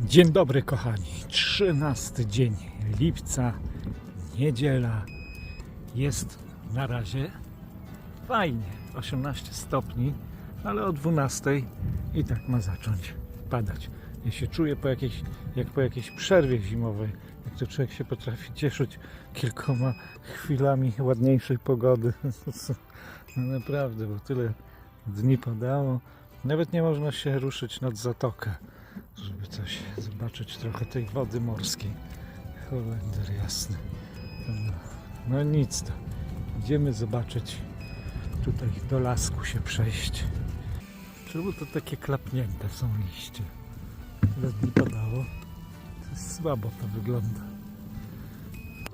Dzień dobry kochani, 13 dzień lipca, niedziela. Jest na razie fajnie, 18 stopni, ale o 12 i tak ma zacząć padać. Ja się czuję po jakiejś, jak po jakiejś przerwie zimowej, jak to człowiek się potrafi cieszyć kilkoma chwilami ładniejszej pogody. No naprawdę, bo tyle dni padało. Nawet nie można się ruszyć nad zatokę żeby coś zobaczyć trochę tej wody morskiej. Holender jasny. No, no nic to. Idziemy zobaczyć tutaj do lasku się przejść. Czemu to takie klapnięte są liście? Tyle dni padało. Słabo to wygląda.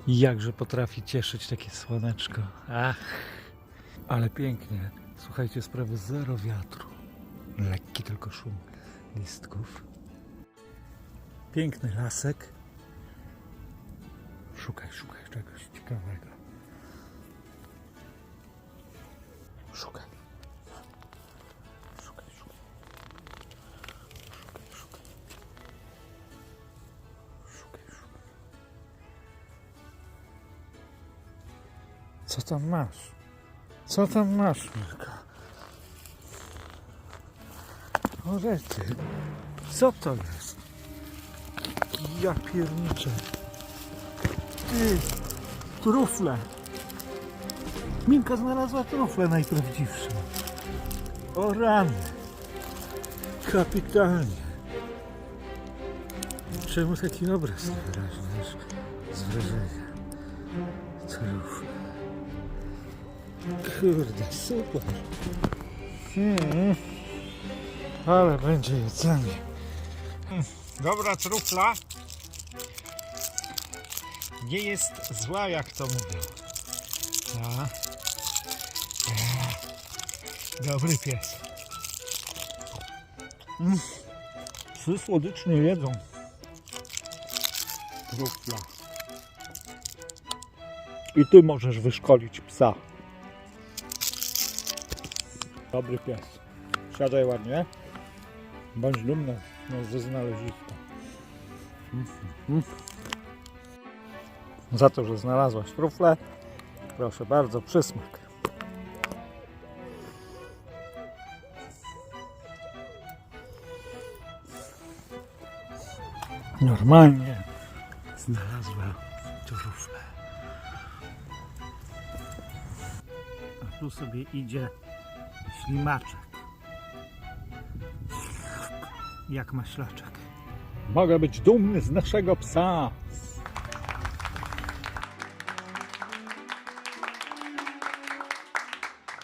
Jakże potrafi cieszyć takie słoneczko. Ach, ale pięknie. Słuchajcie, sprawy zero wiatru. Lekki tylko szum listków. Piękny lasek. Szukaj, szukaj czegoś ciekawego. Szukaj. Szukaj, szukaj. Szukaj, szukaj. Szukaj, szukaj. Co tam masz? Co tam masz, Mirka? O rety. Co to jest? Ja pierniczę. Ty, trufle. Minka znalazła trufle najprawdziwsze. O rany. Kapitalnie. Czemu taki obraz wyraźny z wrażenia? Trufle. Kurde, super. Hmm. Ale będzie jedzenie. Dobra trufla nie jest zła, jak to mówią. A. Eee, Dobry pies. Mm. Psy słodycznie jedzą. Trufla. I ty możesz wyszkolić psa. Dobry pies. Siadaj ładnie. Bądź dumny no, ze. Za to, że znalazłaś trufle, proszę bardzo, przysmak. Normalnie znalazła trufle. A tu sobie idzie ślimaczek. Jak maślaczek. Mogę być dumny z naszego psa.